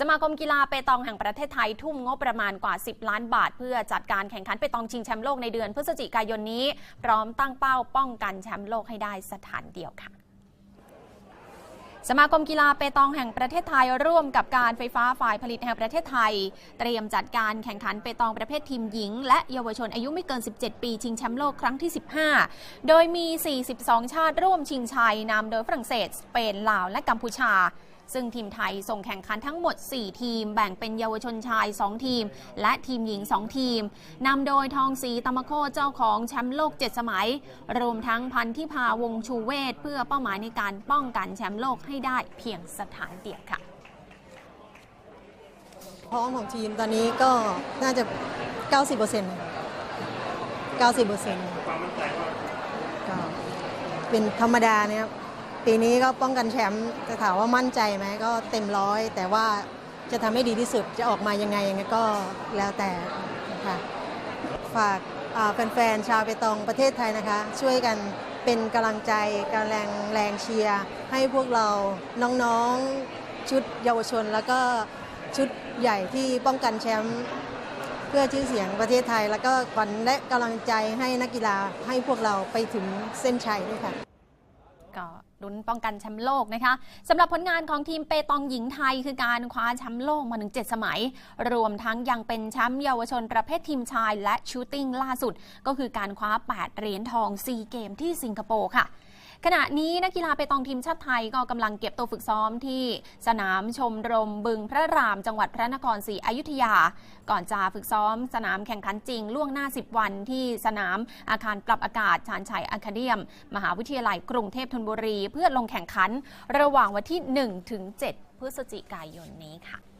สมาคมกีฬาเปตองแห่งประเทศไทยทุ่มงบประมาณกว่า 10 ล้านบาท เพื่อจัดการแข่งขันเปตองชิงแชมป์โลกในเดือนพฤศจิกายนนี้ พร้อมตั้งเป้าป้องกันแชมป์โลกให้ได้สถานเดียวค่ะ สมาคมกีฬาเปตองแห่งประเทศไทยร่วมกับการไฟฟ้าฝ่ายผลิตแห่งประเทศไทย เตรียมจัดการแข่งขันเปตองประเภททีมหญิง และเยาวชนอายุไม่เกิน 17 ปี ชิงแชมป์โลกครั้งที่ 15 โดยมี 42 ชาติร่วมชิงชัยนำโดยฝรั่งเศสสเปนลาว และกัมพูชาซึ่งทีมไทยส่งแข่งขันทั้งหมด 4 ทีม แบ่งเป็นเยาวชนชาย 2 ทีม และทีมหญิง 2 ทีม นำโดยทองศรีตมโคเจ้าของแชมป์โลก 7 สมัย รวมทั้งพันธิพาวงชูเวศเพื่อเป้าหมายในการป้องกันแชมป์โลกให้ได้เพียงสถานเดียวค่ะพร้อมของทีมตอนนี้ก็น่าจะ 90% 90%ความมั่นใจก็เป็นธรรมดานะครับปีนี้ก็ป้องกันแชมป์จะถามว่ามั่นใจไหมก็เต็มร้อย แต่ว่าจะทำให้ดีที่สุดจะออกมายังไงยังไงก็แล้วแต่ค่ะฝากแฟนๆชาวเปตองประเทศไทยนะคะ ช่วยกัน เป็นกำลังใจกำลังแรงเชียร์ให้พวกเราน้องๆชุดเยาวชน แล้วก็ชุดใหญ่ที่ป้องกันแชมป์เพื่อชื่อเสียงประเทศไทย แล้วก็ขวัญและกำลังใจให้นักกีฬาให้พวกเราไปถึงเส้นชัยด้วยค่ะก็ ลุ้นป้องกันแชมป์โลกนะคะสำหรับผลงานของทีมเปตองหญิงไทย คือการคว้าแชมป์โลกมาถึง7สมัย รวมทั้งยังเป็นแชมป์เยาวชนประเภททีมชาย และชูตติ้งล่าสุด ก็คือการคว้า 8 เหรียญทองซีเกมที่สิงคโปร์ค่ะ ขณะนี้นักกีฬาเปตองทีมชาติไทยก็กำลังเก็บตัวฝึกซ้อมที่สนามชมรมบึงพระรามจังหวัดพระนครศรีอยุธยา ก่อนจะฝึกซ้อมสนามแข่งขันจริงล่วงหน้า 10 วันที่สนามอาคารปรับอากาศชานชัยอะคาเดียม มหาวิทยาลัยกรุงเทพธนบุรี เพื่อลงแข่งขัน ระหว่างวันที่ 1 ถึง 7 พฤศจิกายนนี้ค่ะ